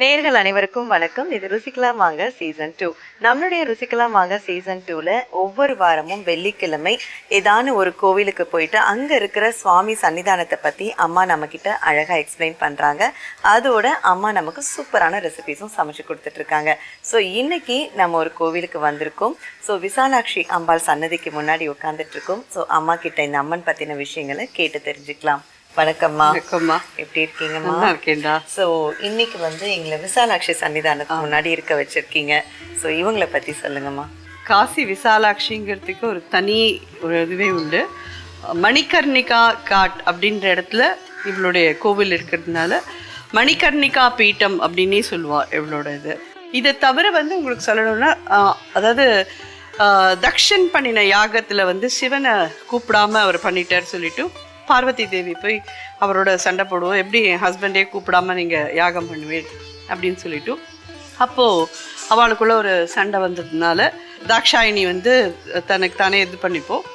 நேர்கள் அனைவருக்கும் வணக்கம். இது ருசிக்கலாம் வாங்க சீசன் டூ நம்மளுடைய ருசிக்கலாம் வாங்க சீசன் டூவில் ஒவ்வொரு வாரமும் வெள்ளிக்கிழமை ஏதானு ஒரு கோவிலுக்கு போயிட்டு அங்கே இருக்கிற சுவாமி சன்னிதானத்தை பற்றி அம்மா நம்மக்கிட்ட அழகாக எக்ஸ்பிளைன் பண்ணுறாங்க அதோட அம்மா நமக்கு சூப்பரான ரெசிபிஸும் சமைச்சு கொடுத்துட்ருக்காங்க. ஸோ இன்னைக்கு நம்ம ஒரு கோவிலுக்கு வந்திருக்கோம். ஸோ விசாலாட்சி அம்பாள் சன்னதிக்கு முன்னாடி உட்காந்துட்ருக்கோம் ஸோ அம்மா கிட்ட இந்த அம்மன் பற்றின விஷயங்களை கேட்டு தெரிஞ்சுக்கலாம். வணக்கம்மா. வணக்கம்மா. எப்படி இருக்கீங்கம்மா? நல்லா இருக்கேன்டா. ஸோ இன்னைக்கு வந்து எங்களை விசாலாட்சி சன்னிதானத்துக்கு முன்னாடி இருக்க வச்சிருக்கீங்க. ஸோ இவங்கள பத்தி சொல்லுங்கம்மா. காசி விசாலாட்சிங்கிறதுக்கு ஒரு தனி ஒரு இதுவே உண்டு. மணிகர்ணிகா காட் அப்படின்ற இடத்துல இவளுடைய கோவில் இருக்கிறதுனால மணிகர்ணிகா பீட்டம் அப்படின்னே சொல்லுவா இவளோட இது. இதை தவிர வந்து உங்களுக்கு சொல்லணும்னா அதாவது தக்ஷன் பண்ணின யாகத்தில் வந்து சிவனை கூப்பிடாம அவர் பண்ணிட்டார் சொல்லிட்டு பார்வதி தேவி போய் அவரோட சண்டை போடுவோம். எப்படி என் ஹஸ்பண்டே கூப்பிடாம நீங்கள் யாகம் பண்ணுவேன் அப்படின்னு சொல்லிட்டு. அப்போது அவளுக்குள்ள ஒரு சண்டை வந்ததுனால தாக்ஷாயினி வந்து தனக்கு தானே இது பண்ணிப்போம்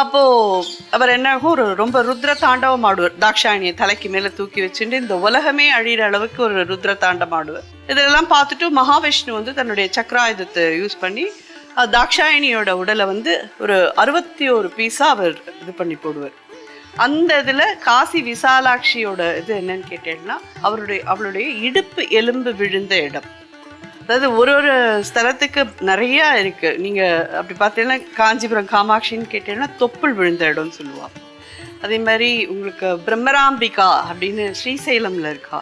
அப்போது அவர் என்னாகும் ஒரு ரொம்ப ருத்ர தாண்டவம் ஆடுவார். தாக்ஷாயினியை தலைக்கு மேலே தூக்கி வச்சுட்டு இந்த உலகமே அழியிற அளவுக்கு ஒரு ருத்ர தாண்டம் ஆடுவார். இதெல்லாம் பார்த்துட்டு மகாவிஷ்ணு வந்து தன்னுடைய சக்கராயுதத்தை யூஸ் பண்ணி தாக்ஷாயினியோட உடலை வந்து ஒரு அறுபத்தி ஒரு பீஸாக அவர் இது பண்ணி போடுவார். அந்த இதில் காசி விசாலாட்சியோட இது என்னன்னு கேட்டேன்னா அவருடைய அவளுடைய இடுப்பு எலும்பு விழுந்த இடம். அதாவது ஒரு ஒரு ஸ்தலத்துக்கு நிறையா இருக்குது நீங்கள் அப்படி பார்த்தீங்கன்னா காஞ்சிபுரம் காமாட்சின்னு கேட்டீங்கன்னா தொப்புள் விழுந்த இடம்னு சொல்லுவாள் அதே மாதிரி உங்களுக்கு பிரம்மராம்பிகா அப்படின்னு ஸ்ரீசைலமில் இருக்கா.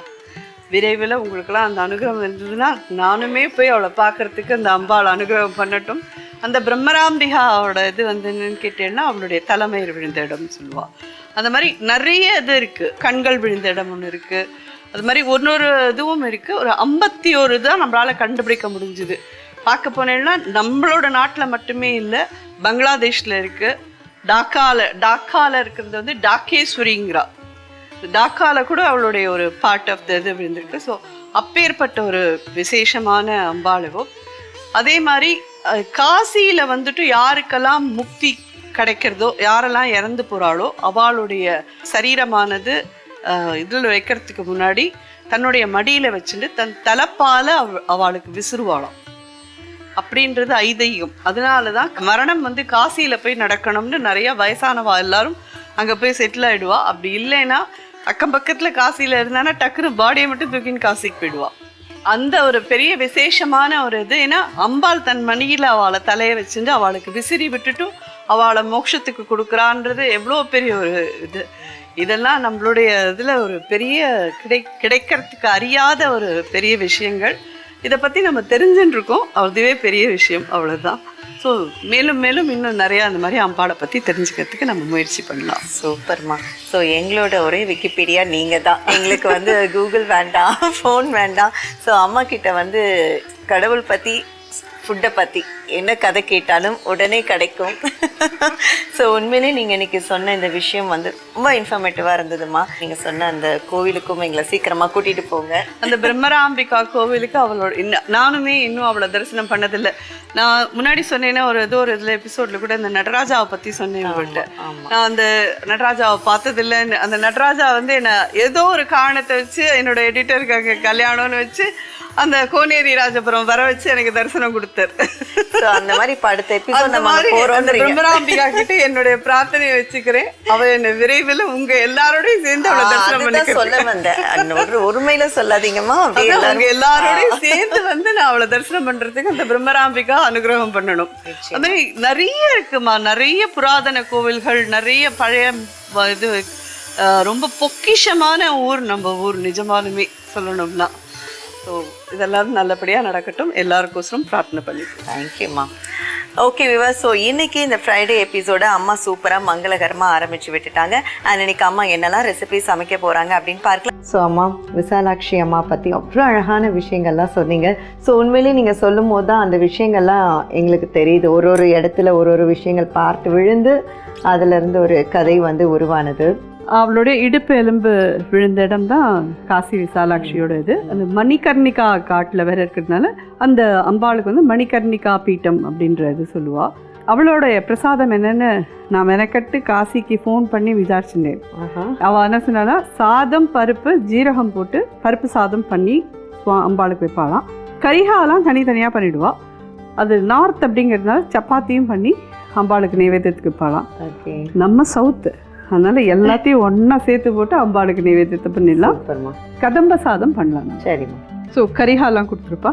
விரைவில் உங்களுக்கெல்லாம் அந்த அனுகிரகம் இருந்ததுன்னா நானுமே போய் அவளை பார்க்கறதுக்கு அந்த அம்பாள் அனுகிரகம் பண்ணட்டும். அந்த பிரம்மராம்பிகாவோட இது வந்து என்னன்னு கேட்டேன்னா அவளுடைய தலைமையில் விழுந்த இடம்னு சொல்லுவாள் அந்த மாதிரி நிறைய இது இருக்குது கண்கள் விழுந்த இடம் ஒன்று இருக்குது அது மாதிரி ஒன்னொரு இதுவும் இருக்குது ஒரு ஐம்பத்தி ஒரு தான் நம்மளால் கண்டுபிடிக்க முடிஞ்சுது. பார்க்க போனேன்னா நம்மளோட நாட்டில் மட்டுமே இல்லை பங்களாதேஷில் இருக்குது டாக்காவில் டாக்காவில் இருக்கிறது வந்து டாக்கேஸ்வரிங்கிறா டாக்காவில் கூட அவளுடைய ஒரு பார்ட் ஆஃப் த இது விழுந்திருக்கு. ஸோ அப்பேற்பட்ட ஒரு விசேஷமான அம்பாளவும் அதே மாதிரி காசியில் வந்துட்டு யாருக்கெல்லாம் முக்தி கிடைக்கிறதோ யாரெல்லாம் இறந்து போகிறாளோ அவளுடைய சரீரமானது இதில் வைக்கிறதுக்கு முன்னாடி தன்னுடைய மடியில் வச்சுட்டு தன் தலைப்பால் அவ அவளுக்கு விசிறுவாளாம். அப்படின்றது ஐதீகம். அதனால தான் மரணம் வந்து காசியில் போய் நடக்கணும்னு நிறைய வயசானவா எல்லாரும் அங்கே போய் செட்டில் ஆகிடுவா அப்படி இல்லைன்னா அக்கம் பக்கத்தில் காசியில் இருந்தானா டக்குன்னு பாடியை மட்டும் தூக்கின்னு காசிக்கு போயிடுவா. அந்த ஒரு பெரிய விசேஷமான ஒரு இது ஏன்னா அம்பாள் தன் மணியில் அவளை தலையை வச்சுட்டு அவளுக்கு விசிறி விட்டுட்டு அவளை மோட்சத்துக்கு கொடுக்குறான்றது எவ்வளோ பெரிய ஒரு இது. இதெல்லாம் நம்மளுடைய இதில் ஒரு பெரிய கிடை கிடைக்கிறதுக்கு அறியாத ஒரு பெரிய விஷயங்கள். இதை பற்றி நம்ம தெரிஞ்சுன்னு இருக்கோம் அதுவே பெரிய விஷயம் அவ்வளோதான் ஸோ மேலும் மேலும் இன்னும் நிறையா அந்த மாதிரி அம்பாளை பற்றி தெரிஞ்சுக்கிறதுக்கு நம்ம முயற்சி பண்ணலாம். சூப்பர்மா. ஸோ எங்களோட ஒரே விக்கிபீடியா நீங்கள் தான் எங்களுக்கு வந்து கூகுள் வேண்டாம் ஃபோன் வேண்டாம். ஸோ அம்மா கிட்ட வந்து கடவுள் பற்றி ஃபுட்டை பற்றி என்ன கதை கேட்டாலும் உடனே கிடைக்கும். ஸோ உண்மையிலே நீங்க இன்னைக்கு சொன்ன இந்த விஷயம் வந்து ரொம்ப இன்ஃபர்மேட்டிவா இருந்ததுமா நீங்க சொன்ன அந்த கோவிலுக்கும் எங்களை சீக்கிரமா கூட்டிட்டு போங்க. அந்த பிரம்மராம்பிகா கோவிலுக்கு அவளோட இன்னும் நானுமே இன்னும் அவளை தரிசனம் பண்ணதில்லை. நான் முன்னாடி சொன்னேன்னா ஒரு ஏதோ ஒரு இதில் எபிசோட்ல கூட இந்த நடராஜாவை பற்றி சொன்னேன் உங்கள்கிட்ட நான் அந்த நடராஜாவை பார்த்ததில்லை. அந்த நடராஜா வந்து என்ன ஏதோ ஒரு காரணத்தை வச்சு என்னோட எடிட்டருக்காக கல்யாணம்னு வச்சு அந்த கோனேரி ராஜபுரம் வர வச்சு எனக்கு தரிசனம் கொடுத்தாரு. ஸோ அந்த மாதிரி இப்ப அடுத்த எபிசோட் நம்ம போறோம்ன்றீங்க. பிரம்மராம்பிகா கிட்ட என்னுடைய பிரார்த்தனையை வச்சுக்கிறேன். அவ என்ன விரைவில் உங்க எல்லாரோடையும் சேர்ந்து அவளை தரிசனம் அதுதான் சொல்ல பண்ணிக்கிறேன் வந்தேன் ஒரு ஒருமையில சொல்லாதீங்கம்மா. அப்படியே உங்க எல்லாரோடையும் சேர்ந்து வந்து நான் அவளை தரிசனம் பண்றதுக்கு அந்த பிரம்மராம்பிகா அனுகிரகம் பண்ணணும். அது மாதிரி நிறைய இருக்குமா? நிறைய புராதன கோவில்கள் நிறைய பழைய இது ரொம்ப பொக்கிஷமான ஊர் நம்ம ஊர் நிஜமாலுமே சொல்லணும்னா. ஸோ இதெல்லாம் நல்லபடியாக நடக்கட்டும். எல்லாருக்கோசரம் பிரார்த்தனை பண்ணிக்கிறேன் தேங்க்யூம்மா ஓகே விவா ஸோ இன்னைக்கு இந்த ஃப்ரைடே எபிசோட அம்மா சூப்பராக மங்களகரமாக ஆரம்பிச்சு விட்டுட்டாங்க. அண்ட் இன்னைக்கு அம்மா என்னெல்லாம் ரெசிபி சமைக்க போகிறாங்க அப்படின்னு பார்க்கலாம். ஸோ அம்மா விசாலாட்சி அம்மா பற்றி அவ்வளோ அழகான விஷயங்கள்லாம் சொன்னீங்க. ஸோ உண்மையிலேயே நீங்கள் சொல்லும் போது தான் அந்த விஷயங்கள்லாம் எங்களுக்கு தெரியுது. ஒரு ஒரு இடத்துல ஒரு ஒரு விஷயங்கள் பார்த்து விழுந்து அதுலேருந்து ஒரு கதை வந்து உருவானது. அவளுடைய இடுப்பு எலும்பு விழுந்த இடம் தான் காசி விசாலாட்சியோட இது. அந்த மணிகர்ணிகா காட்டில் வேற இருக்கிறதுனால அந்த அம்பாளுக்கு வந்து மணிகர்ணிகா பீட்டம் அப்படின்ற இது சொல்லுவா. அவளோட பிரசாதம் என்னன்னு நான் மெனக்கட்டு காசிக்கு ஃபோன் பண்ணி விசாரிச்சிருந்தேன். ஆஹா. அவள் என்ன சொன்னான்னா சாதம் பருப்பு ஜீரகம் போட்டு பருப்பு சாதம் பண்ணி அம்பாளுக்கு வைப்பாளாம். கரிகாலாம் தனித்தனியாக பண்ணிடுவா. அது நார்த் அப்படிங்கிறதுனால சப்பாத்தியும் பண்ணி அம்பாளுக்கு நைவேத்தியத்துக்கு வைப்பாளாம். ஓகே நம்ம சவுத்து அதனால எல்லாத்தையும் ஒண்ணா சேர்த்து போட்டு அம்பாளுக்கு நைவேத்தியத்தை பண்ணிடலாம். கதம்ப சாதம் பண்ணலாம். சரிம்மா. ஸோ கரிகாலாம் கொடுத்துருப்பா.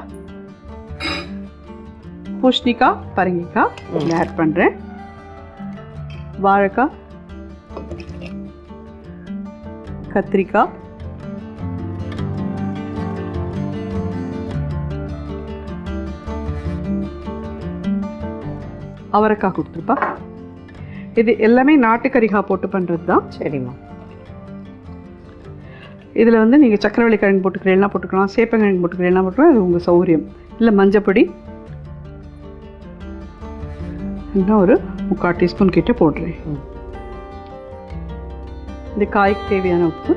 பூஷ்ணிக்காய் பரங்கிக்காய் ஆட் பண்ணுறேன் வாழைக்காய் கத்திரிக்காய் அவரைக்காய் கொடுத்துருப்பா. இது எல்லாமே நாட்டுக்கரிக்காய் போட்டு பண்ணுறது தான். சரிம்மா. இதில் வந்து நீங்கள் சக்கரவள்ளி கிழங்கு போட்டுக்கிறீங்களா போட்டுக்கலாம். சேப்பங்கிழங்கு போட்டுக்கிறீங்களா போட்டுக்கலாம். அது உங்கள் சௌகரியம் இல்லை மஞ்சப்பொடி. இன்னும் ஒரு முக்கால் டீஸ்பூன் கிட்ட போடுறேன். இந்த காய்க்கு தேவையான உப்பு.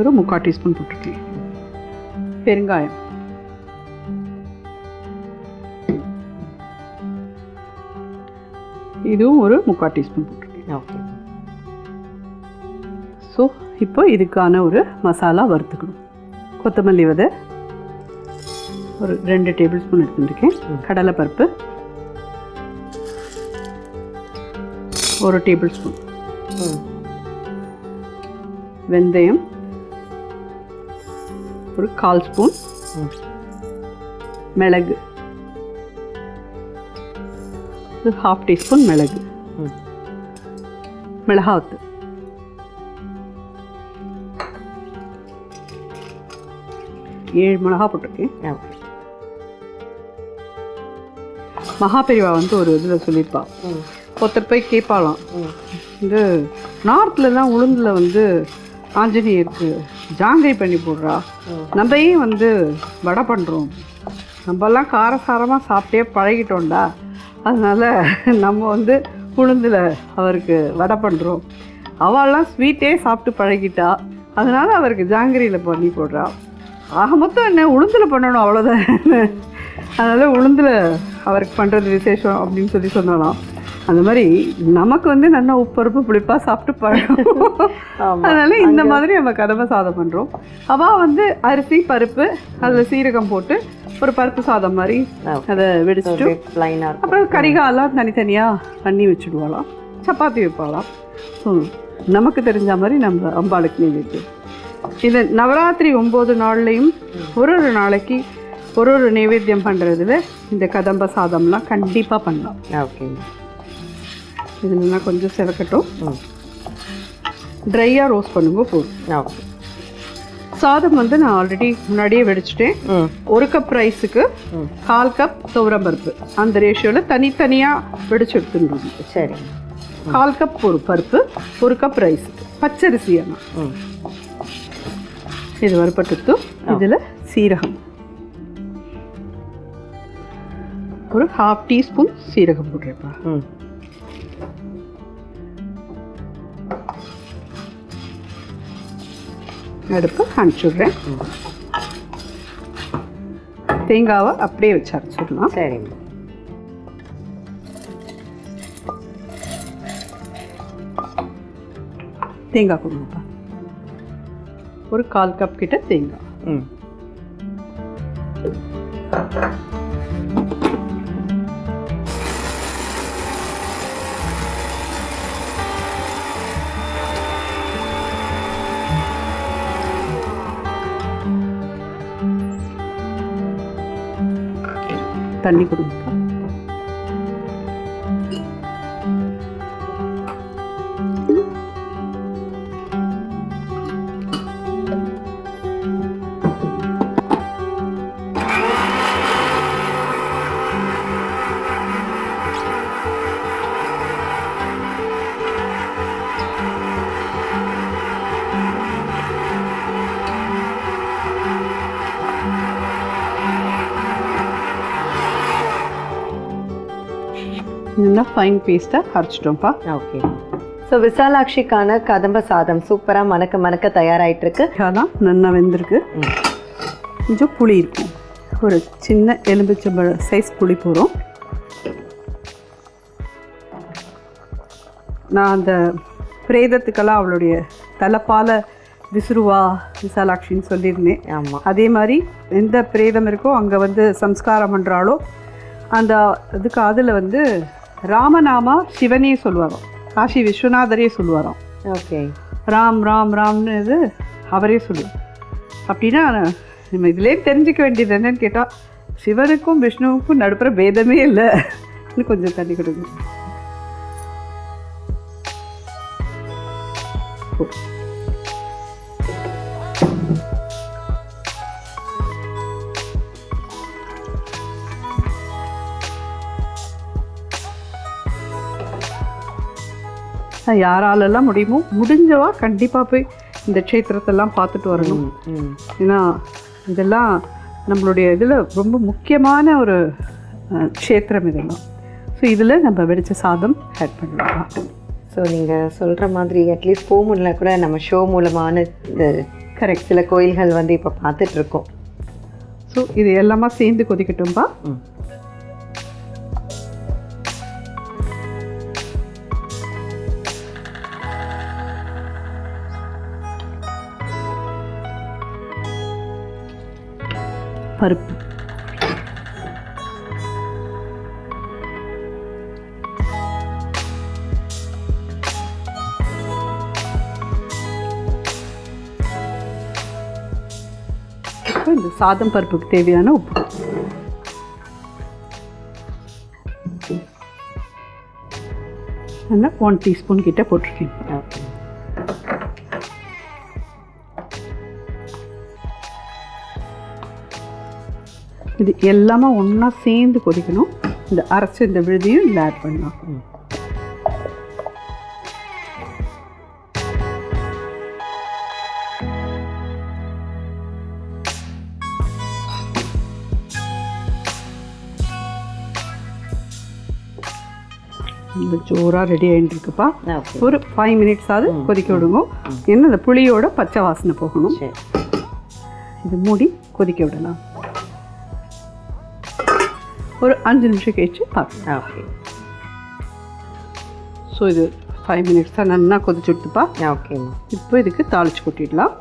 ஒரு முக்கால் டீஸ்பூன் போட்டிருக்கேன் பெருங்காயம். இதுவும் ஒரு முக்கால் டீஸ்பூன் போட்டிருக்கேன். ஓகே. ஸோ இப்போ இதுக்கான ஒரு மசாலா வறுத்துக்கணும். கொத்தமல்லி விதை ஒரு ரெண்டு டேபிள் ஸ்பூன் எடுத்துருக்கேன். கடலைப்பருப்பு ஒரு டேபிள் ஸ்பூன். வெந்தயம் ஒரு கால் ஸ்பூன். மிளகு ஒரு ஹாஃப் டீஸ்பூன் மிளகு. மிளகாத்து ஏழு மிளகா போட்டிருக்கேன். மகாபெரிவா வந்து ஒரு இதில் சொல்லியிருப்பா. ஒருத்தர் போய் கேட்பாளாம் ம். இந்த நார்த்தில் தான் உளுந்தில் வந்து ஆஞ்சநேயருக்கு ஜாங்கை பண்ணி போடுறா. நம்ம ஏன் வந்து வடை பண்ணுறோம் நம்மெல்லாம் காரசாரமாக சாப்பிட்டே பழகிட்டோம்டா. அதனால் நம்ம வந்து உளுந்தில் அவருக்கு வடை பண்ணுறோம் அவள்லாம் ஸ்வீட்டே சாப்பிட்டு பழகிட்டா. அதனால் அவருக்கு ஜாங்கிரியில் பண்ணி போடுறா. ஆக மொத்தம் என்ன உளுந்தில் பண்ணணும் அவ்வளோதான் அதனால் உளுந்தில் அவருக்கு பண்ணுறது விசேஷம் அப்படின்னு சொல்லி சொன்னாலாம். அந்த மாதிரி நமக்கு வந்து நல்லா உப்பருப்பு புளிப்பாக சாப்பிட்டு பழகும். அதனால இந்த மாதிரி நம்ம கதம்ப சாதம் பண்ணுறோம் அவள் வந்து அரிசி பருப்பு அதில் சீரகம் போட்டு ஒரு பருப்பு சாதம் மாதிரி. அதை வெடிச்சிட்டு ப்ளைனாக அப்புறம் கரிகாலாம் தனித்தனியாக பண்ணி வச்சுடுவாளாம். சப்பாத்தி வைப்பாளாம். ஸோ நமக்கு தெரிஞ்ச மாதிரி நம்ம அம்பாளுக்கு நைவேத்தியம் இது நவராத்திரி ஒம்பது நாள்லையும் ஒரு ஒரு நாளைக்கு ஒரு ஒரு நைவேத்தியம் பண்ணுறதுல இந்த கதம்ப சாதம்லாம் கண்டிப்பாக பண்ணலாம். ஓகே இது நல்லா கொஞ்சம் செவக்கட்டும். ம். ட்ரையாக ரோஸ்ட் பண்ணுங்க போதும். ஓகே சாதம் வந்து நான் ஆல்ரெடி முன்னாடியே வெடிச்சிட்டேன். ஒரு கப் ரைஸுக்கு. கால் கப் துவரம்பருப்பு அந்த ரேஷியோவில் தனித்தனியாக வெடிச்சு எடுத்துருந்தோம். சரி. கால் கப் ஒரு பருப்பு ஒரு கப் ரைஸ் பச்சரிசி ஆனால் இது வறுப்பட்டுத்து இதில் சீரகம். ஒரு ஹாஃப் டீஸ்பூன் சீரகம் போடுறேப்பா ம். அடுப்பு அனுப்பிச்சுடுறேன். தேங்காவை அப்படியே வச்சு அரைச்சிடலாம். சரிங்க. தேங்காய் கொடுங்கப்பா. ஒரு கால் கப் கிட்ட தேங்காய். ம். தண்ணி கொடுங்க. நல்லா ஃபைன் பேஸ்ட்டாக அரைச்சிட்டோம்ப்பா. ஓகே ஸோ விசாலாட்சிக்கான கதம்ப சாதம் சூப்பராக மணக்க மணக்க தயாராயிட்டு இருக்கு அதான் நல்லா வெந்திருக்கு. கொஞ்சம் புளி இருக்கும் ஒரு சின்ன எலும்பிச்சம்பழ சைஸ் புளி போகிறோம் நான் அந்த பிரேதத்துக்கெல்லாம் அவளுடைய தலைப்பால விசுருவா விசாலாட்சின்னு சொல்லியிருந்தேன். ஆமாம் அதே மாதிரி எந்த பிரேதம் இருக்கோ அங்கே வந்து சம்ஸ்காரம் பண்ணுறாளோ அந்த இதுக்கு அதில் வந்து ராமநாமா சிவனே சொல்லுவாராம். காசி விஸ்வநாதரே சொல்லுவாராம். ஓகே. ராம் ராம் ராம்னு இது அவரே சொல்லுவார். அப்படின்னா நம்ம இதுலேயே தெரிஞ்சுக்க வேண்டியது என்னன்னு கேட்டால் சிவனுக்கும் விஷ்ணுவுக்கும் நடுப்புற பேதமே இல்லை. இன்னும் கொஞ்சம் தண்ணி கொடுங்க. யாராலெல்லாம் முடியுமோ முடிஞ்சவா கண்டிப்பாக போய் இந்த க்ஷேத்திரத்தெல்லாம் பார்த்துட்டு வரணும். ஏன்னா இதெல்லாம் நம்மளுடைய இதில் ரொம்ப முக்கியமான ஒரு க்ஷேத்திரம் இதெல்லாம். ஸோ இதில் நம்ம வெடிச்ச சாதம் ஆட் பண்ணலாம். ஸோ நீங்கள் சொல்கிற மாதிரி அட்லீஸ்ட் போ முடியல கூட நம்ம ஷோ மூலமான கரெக்ட் சில கோயில்கள் வந்து இப்போ பார்த்துட்டு இருக்கோம். ஸோ இது எல்லாமே சேர்ந்து கொதிக்கட்டும்பா? பருப்பு. இந்த சாதம் பருப்புக்கு தேவையான உப்பு. நல்லா ஒன் டீஸ்பூன் கிட்ட போட்டிருக்கேன். இது எல்லாமே ஒன்றா சேர்ந்து கொதிக்கணும். இந்த அரைச்ச இந்த விழுதியும் இதில் ஆட் பண்ணலாம். இந்த ஜோராக ரெடி ஆகிட்டு இருக்குப்பா. ஓகே. ஒரு ஃபைவ் மினிட்ஸ் ஆகுது கொதிக்க விடுங்க. ஏன்னா அந்த புளியோட பச்சை வாசனை போகணும். இது மூடி கொதிக்க விடலாம். ஒரு அஞ்சு நிமிஷம் கழிச்சு பார்க்கலாம் ஓகே. ஸோ இது ஃபைவ் மினிட்ஸ் தான் நல்லா கொதிச்சு விட்டுப்பா. ஓகேம்மா இப்போ இதுக்கு தாளிச்சு கொட்டிடலாம்.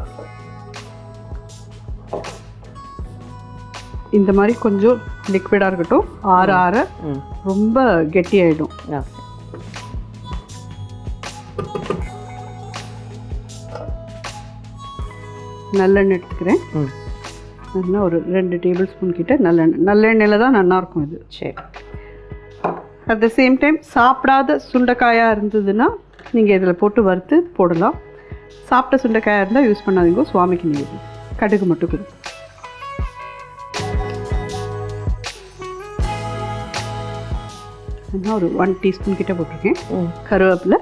இந்த மாதிரி கொஞ்சம் லிக்விடாக இருக்கட்டும். ஆற ஆற ரொம்ப கெட்டியாயிடும். நல்லெண்ணெய் எடுத்துக்கிறேன். நல்லா ஒரு ரெண்டு டேபிள் ஸ்பூன் கிட்ட நல்லெண்ணெய் நல்லெண்ணெயில் தான் நல்லா இருக்கும் இது. சரி. அட் த சேம் டைம் சாப்பிடாத சுண்டைக்காயாக இருந்ததுன்னா நீங்கள் இதில் போட்டு வறுத்து போடலாம். சாப்பிட்ட சுண்டைக்காயாக இருந்தால் யூஸ் பண்ணாதீங்க சுவாமிக்கு நீங்கள் கடுகு மட்டும் கொடுங்க. இன்னும் ஒரு ஒன் டீஸ்பூன் கிட்ட போட்டிருக்கேன். கருவேப்பிலை.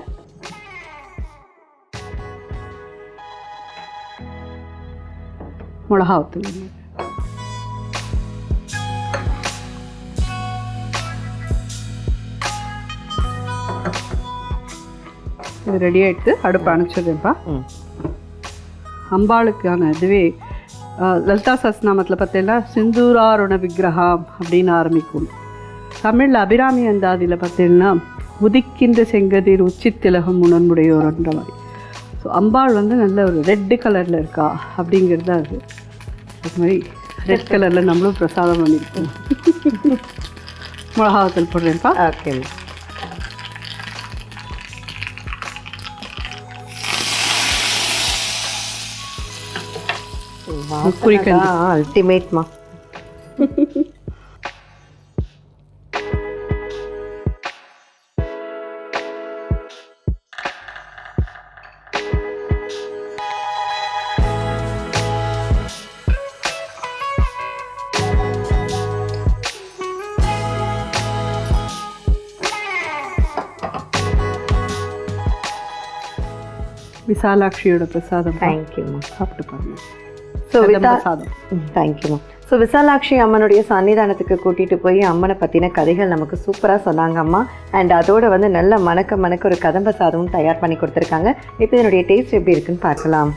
மிளகா ஊற்றுங்க இது ரெடி ஆகிட்டு அடுப்பு அணைச்சிடுறேன்ப்பா ம் அம்பாளுக்கான இதுவே லலிதா சஸ்நாமத்தில் பார்த்தீங்கன்னா சிந்தூராருண விக்கிரகம் அப்படின்னு ஆரம்பிக்கும் தமிழில் அபிராமி அந்தாதியில் பார்த்தீங்கன்னா உதிக்கின்ற செங்கதிர் உச்சித்திலகம் உணர்முடையோர்ன்ற மாதிரி ஸோ அம்பாள் வந்து நல்ல ஒரு ரெட்டு கலரில் இருக்கா அப்படிங்கிறது தான் அது அது மாதிரி ரெட் கலரில் நம்மளும் பிரசாதம் பண்ணியிருக்கோம் மிளகாவத்தல் போடுறேன்ப்பா ஓகேம்மா குறிக்கஞ்சி. அல்டிமேட்மா விசாலாட்சியோட பிரசாதம் தேங்க்யூம்மா சாப்பிட்டு பாருங்க ஸோ சாதம் தேங்க்யூ ஸோ விசாலாட்சி அம்மனுடைய சன்னிதானத்துக்கு கூட்டிட்டு போய் அம்மனை பற்றின கதைகள் நமக்கு சூப்பராக சொன்னாங்க அம்மா. அண்ட் அதோட வந்து நல்ல மணக்க மணக்க ஒரு கதம்ப சாதமும் தயார் பண்ணி கொடுத்துருக்காங்க. இப்போ இதனுடைய டேஸ்ட் எப்படி இருக்குன்னு பார்க்கலாம்.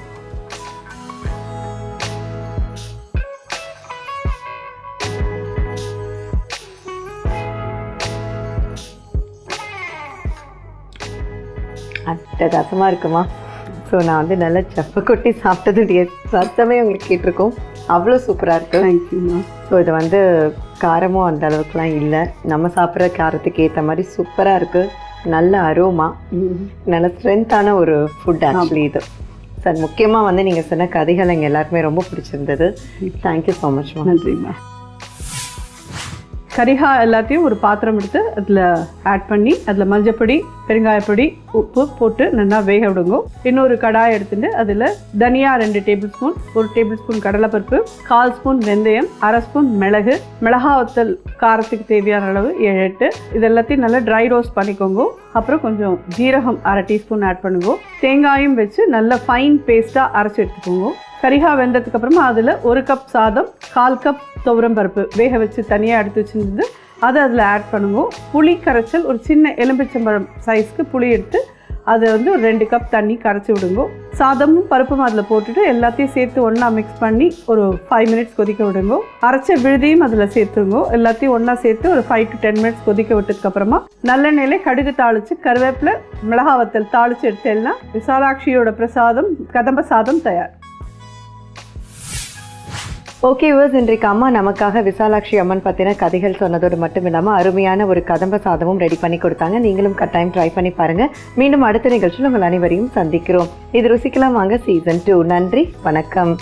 அட்டகாசமாக இருக்குமா? ஸோ நான் வந்து நல்லா செப்ப கொட்டி சாப்பிட்டதுடைய சத்தமே உங்களுக்கு கேட்டிருக்கோம். அவ்வளோ சூப்பராக இருக்குது தேங்க்யூம்மா ஸோ இது வந்து காரமும் அந்த அளவுக்குலாம் இல்லை. நம்ம சாப்பிட்ற காரத்துக்கு ஏற்ற மாதிரி சூப்பராக இருக்குது நல்ல அரோமா நல்ல ஸ்ட்ரென்த்தான ஒரு ஃபுட் ஆக்சுவலி இது. சார் முக்கியமாக வந்து நீங்கள் சொன்ன கதைகள் எங்கள் எல்லாருக்குமே ரொம்ப பிடிச்சிருந்தது. தேங்க்யூ ஸோ மச் மேம் நன்றிம்மா கரிஹா எல்லாத்தையும் ஒரு பாத்திரம் எடுத்து அதில் ஆட் பண்ணி அதில் மஞ்சப்பொடி பெருங்காயப்பொடி உப்பு போட்டு நல்லா வேக விடுங்க. இன்னொரு கடாய் எடுத்துட்டு அதில் தனியா ரெண்டு டேபிள் ஸ்பூன் ஒரு டேபிள் ஸ்பூன் கடலைப்பருப்பு கால் ஸ்பூன் வெந்தயம் அரை ஸ்பூன் மிளகு மிளகா வத்தல் காரத்துக்கு தேவையான அளவு ஏழு எட்டு. இது எல்லாத்தையும் நல்லா ட்ரை ரோஸ்ட் பண்ணிக்கோங்க. அப்புறம் கொஞ்சம் ஜீரகம் அரை டீஸ்பூன் ஆட் பண்ணுங்க. தேங்காயும் வச்சு நல்லா ஃபைன் பேஸ்ட்டாக அரைச்சி எடுத்துக்கோங்க. கரிகா வெந்ததுக்கு அப்புறமா அதில் ஒரு கப் சாதம் கால் கப் துவரம் பருப்பு. வேக வச்சு தனியாக எடுத்து வச்சுருந்து அதை அதில் ஆட் பண்ணுங்க புளி கரைச்சல் ஒரு சின்ன எலும்பிச்சம்பழம் சைஸ்க்கு புளி எடுத்து அதை வந்து ஒரு ரெண்டு கப் தண்ணி கரைச்சி விடுங்க. சாதமும் பருப்பும் அதில் போட்டுட்டு எல்லாத்தையும் சேர்த்து ஒன்றா மிக்ஸ் பண்ணி ஒரு ஃபைவ் மினிட்ஸ் கொதிக்க விடுங்க. அரைச்ச விழுதியும் அதில் சேர்த்துங்க எல்லாத்தையும் ஒன்றா சேர்த்து ஒரு ஃபைவ் டு டென் மினிட்ஸ் கொதிக்க விட்டதுக்கப்புறமா நல்லெண்ணெயில் கடுகு தாளித்து கருவேப்பிலை மிளகா வத்தல் தாளித்து எடுத்தேன்னா விசாலாட்சியோட பிரசாதம் கதம்ப சாதம் தயார். ஓகே யூவர்ஸ் இன்றைக்கு அம்மா நமக்காக விசாலாட்சி அம்மன் பற்றின கதைகள் சொன்னதோடு மட்டும் இல்லாமல் அருமையான ஒரு கதம்ப சாதமும் ரெடி பண்ணி கொடுத்தாங்க. நீங்களும் கட்டாயம் ட்ரை பண்ணி பாருங்கள் மீண்டும் அடுத்த நிகழ்ச்சியில் உங்கள் அனைவரையும் சந்திக்கிறோம். இது ருசிக்கலாம் வாங்க சீசன் டூ நன்றி வணக்கம்.